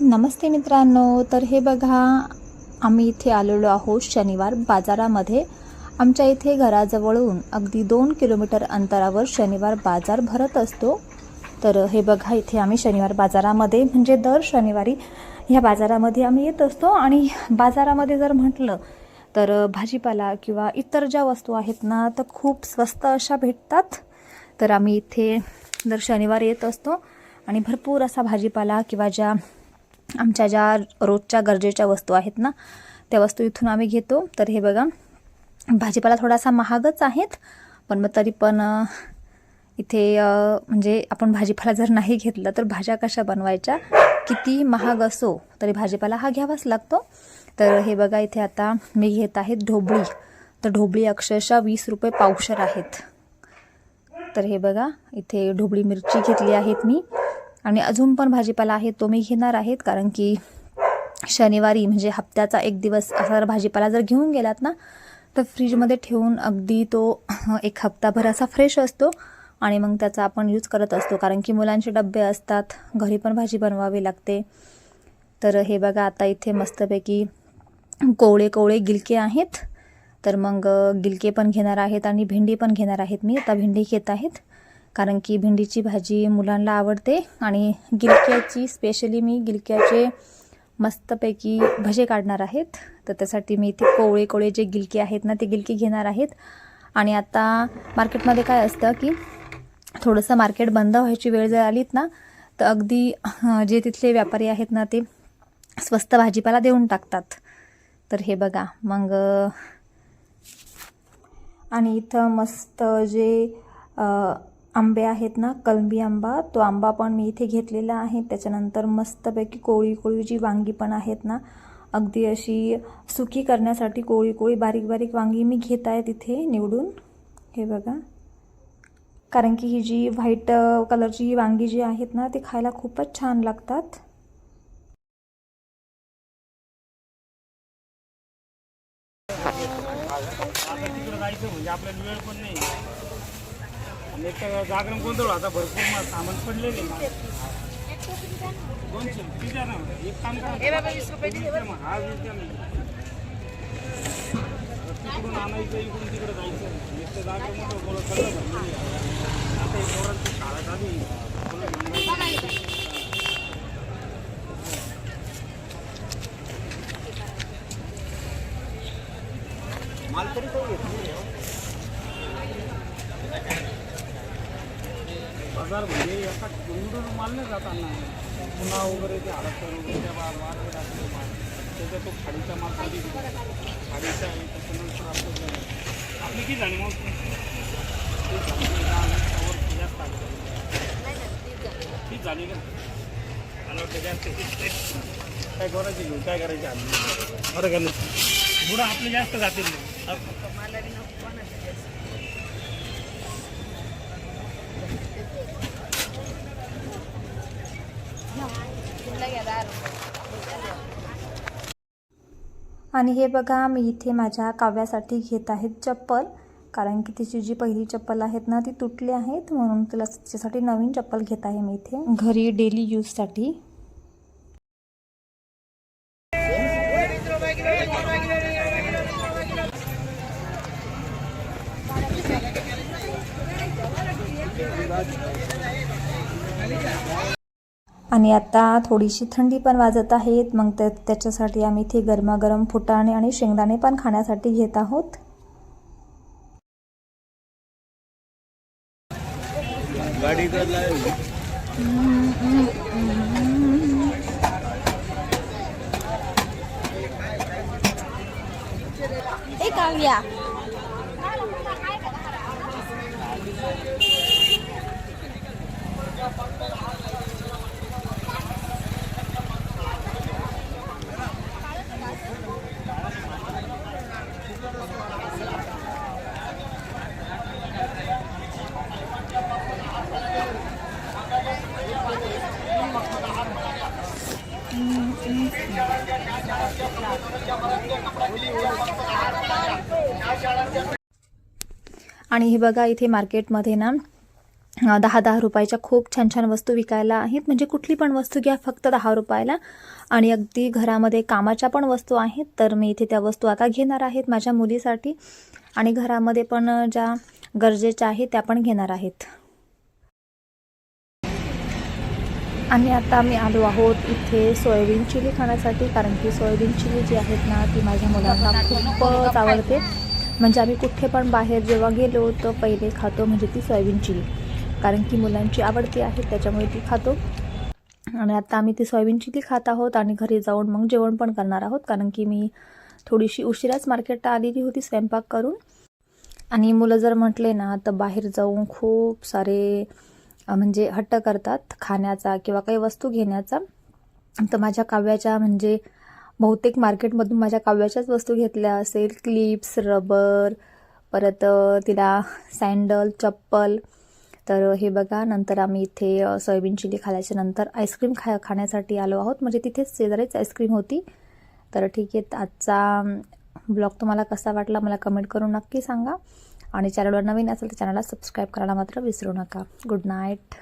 नमस्ते मित्रांनो तर हे बघा आम्ही इथे आलेलो आहोत शनिवार बाजारामध्ये. आमच्या इथे घराजवळून अगदी दोन किलोमीटर अंतरावर शनिवार बाजार भरत असतो. तर हे बघा इथे आम्ही शनिवार बाजारामध्ये म्हणजे दर शनिवारी ह्या बाजारामध्ये आम्ही येत असतो. आणि बाजारामध्ये जर म्हटलं तर भाजीपाला किंवा इतर ज्या वस्तू आहेत ना तर खूप स्वस्त अशा भेटतात. तर आम्ही इथे दर शनिवारी येत असतो. आणि भरपूर असा भाजीपाला किंवा ज्या आमच्या ज्या रोजच्या गरजेच्या वस्तू आहेत ना त्या वस्तू इथून आम्ही घेतो. तर हे बघा भाजीपाला थोडासा महागच आहेत पण मग तरी पण इथे म्हणजे आपण भाजीपाला जर नाही घेतला तर भाज्या कशा बनवायच्या? किती महाग असो तरी भाजीपाला हा घ्यावाच लागतो. तर हे बघा इथे आता मी घेत आहे ढोबळी. तर ढोबळी अक्षरशः वीस रुपये पावशर आहेत. तर हे बघा इथे ढोबळी मिरची घेतली आहेत मी. आणि अजून पण भाजीपाला आहे तो मी घेणार आहेत कारण की शनिवारी म्हणजे हप्त्याचा एक दिवस असा जर भाजीपाला जर घेऊन गेलात ना तर फ्रीजमध्ये ठेवून अगदी तो एक हप्ताभर असा फ्रेश असतो आणि मग त्याचा आपण यूज करत असतो कारण की मुलांचे डबे असतात घरी पण भाजी बनवावी लागते. तर हे बघा आता इथे मस्तपैकी कोवळे कोवळे गिलके आहेत. तर मग गिलके पण घेणार आहेत आणि भेंडी पण घेणार आहेत मी. आता भेंडी घेत आहेत. कारण की भेंडीची भाजी मुलांना आवडते आणि गिलक्याची स्पेशली मी गिलक्याचे मस्तपैकी भजे काढणार आहेत. तर त्यासाठी मी इथे कोवळे कोवळे जे गिलके आहेत ना ते गिलके घेणार आहेत. आणि आता मार्केटमध्ये काय असतं की थोडंसं मार्केट बंद व्हायची वेळ जर आलीत ना तर अगदी जे तिथले व्यापारी आहेत ना ते स्वस्त भाजीपाला देऊन टाकतात. तर हे बघा मग आणि इथं मस्त जे आंबे आहेत ना कलंबी आंबा. तो आंबा पण मी इथे घेतलेला आहे. त्याच्यानंतर मस्तपैकी कोळी कोळी जी वांगी पण आहेत ना अगदी अशी सुकी करण्यासाठी कोळी कोळी बारीक बारीक वांगी मी घेत आहे तिथे निवडून. हे बघा. कारण की ही जी व्हाईट कलरची ही वांगी जी आहेत ना ती खायला खूपच छान लागतात. आपल्याला वेळ पण नाही आणि एक जागरण गोंधळ आता भरपूर सामान पडलेले दोनशे किती द्या ना एक काम करा. हा. तिकडून आणायचं इकडून तिकडे जायचं एक तर जागरण मोठं बोलत सगळं भरलेलं आहे. आता एक पोरांची शाळा झाली मुलं तरी काही येत नाही हो. बाजार म्हणजे असा निवडून माल जाताना पुन्हा वगैरे ते हडपतर वगैरे त्या बा- मार्केट असतो माल त्याचा तो खाडीचा माल कधी खाडीचा आहे त्याच्यानंतर आपलं आपली किती झाली मग तीस झाली. दहा मिनिटावर जास्त आली. तीस झाली का मला वाटतं जास्त काय करायची घेऊ काय करायची आम्ही बरं का नाही पुढं आपले जास्त जातील आणि हे बघा मी इथे माझ्या काव्यासाठी घेत आहेत चप्पल. कारण की तिची जी पहिली चप्पल आहेत ना ती तुटली आहेत. म्हणून तिला तिच्यासाठी नवीन चप्पल घेत आहे मी इथे. घरी डेली यूजसाठी आणि आता थोडीशी थंडी पण वाजत आहेत. मग त्या त्याच्यासाठी आम्ही इथे गरमागरम फुटाणे आणि शेंगदाणे पण खाण्यासाठी घेत आहोत. ए आणि हे बघा इथे मार्केटमध्ये ना दहा दहा रुपयाच्या खूप छान छान वस्तू विकायला आहेत. म्हणजे कुठली पण वस्तू घ्या फक्त दहा रुपयाला. आणि अगदी घरामध्ये कामाच्या पण वस्तू आहेत. तर मी इथे त्या वस्तू आता घेणार आहेत माझ्या मुलीसाठी. आणि घरामध्ये पण ज्या गरजेच्या आहेत त्या पण घेणार आहेत. आणि आता आम्ही आलो आहोत इथे सोयाबीन चिली खाण्यासाठी. कारण की सोयाबीन चिली जी आहेत ना ती माझ्या मुलांना खूपच आवडते. म्हणजे आम्ही कुठे पण बाहेर जेव्हा गेलो तर पहिले खातो म्हणजे ती सोयाबीन चिली. कारण की मुलांची आवडती आहे त्याच्यामुळे ती खातो. आणि आता आम्ही ती सोयाबीन चिली खात आहोत आणि घरी जाऊन मग जेवण पण करणार आहोत कारण की मी थोडीशी उशिराच मार्केटला आलेली होती स्वयंपाक करून. आणि मुलं जर म्हटले ना तर बाहेर जाऊन खूप सारे म्हणजे हट्ट करतात खाण्याचा किंवा काही वस्तू घेण्याचा. तर माझ्या काव्याच्या म्हणजे बहुतेक मार्केटमधून माझ्या काव्याच्याच वस्तू घेतल्या असेल. क्लिप्स रबर परत तिला सँडल चप्पल. तर हे बघा नंतर आम्ही इथे सोयाबीन चिली खाल्याच्या नंतर आईस्क्रीम खा खाण्यासाठी आलो आहोत. म्हणजे तिथेच शेजारीच आईस्क्रीम होती. तर ठीक आहे आजचा ब्लॉग तुम्हाला कसा वाटला मला कमेंट करून नक्की सांगा. आणि चॅनलवर नवीन असेल तर चॅनलला सबस्क्राईब करायला मात्र विसरू नका. Good night.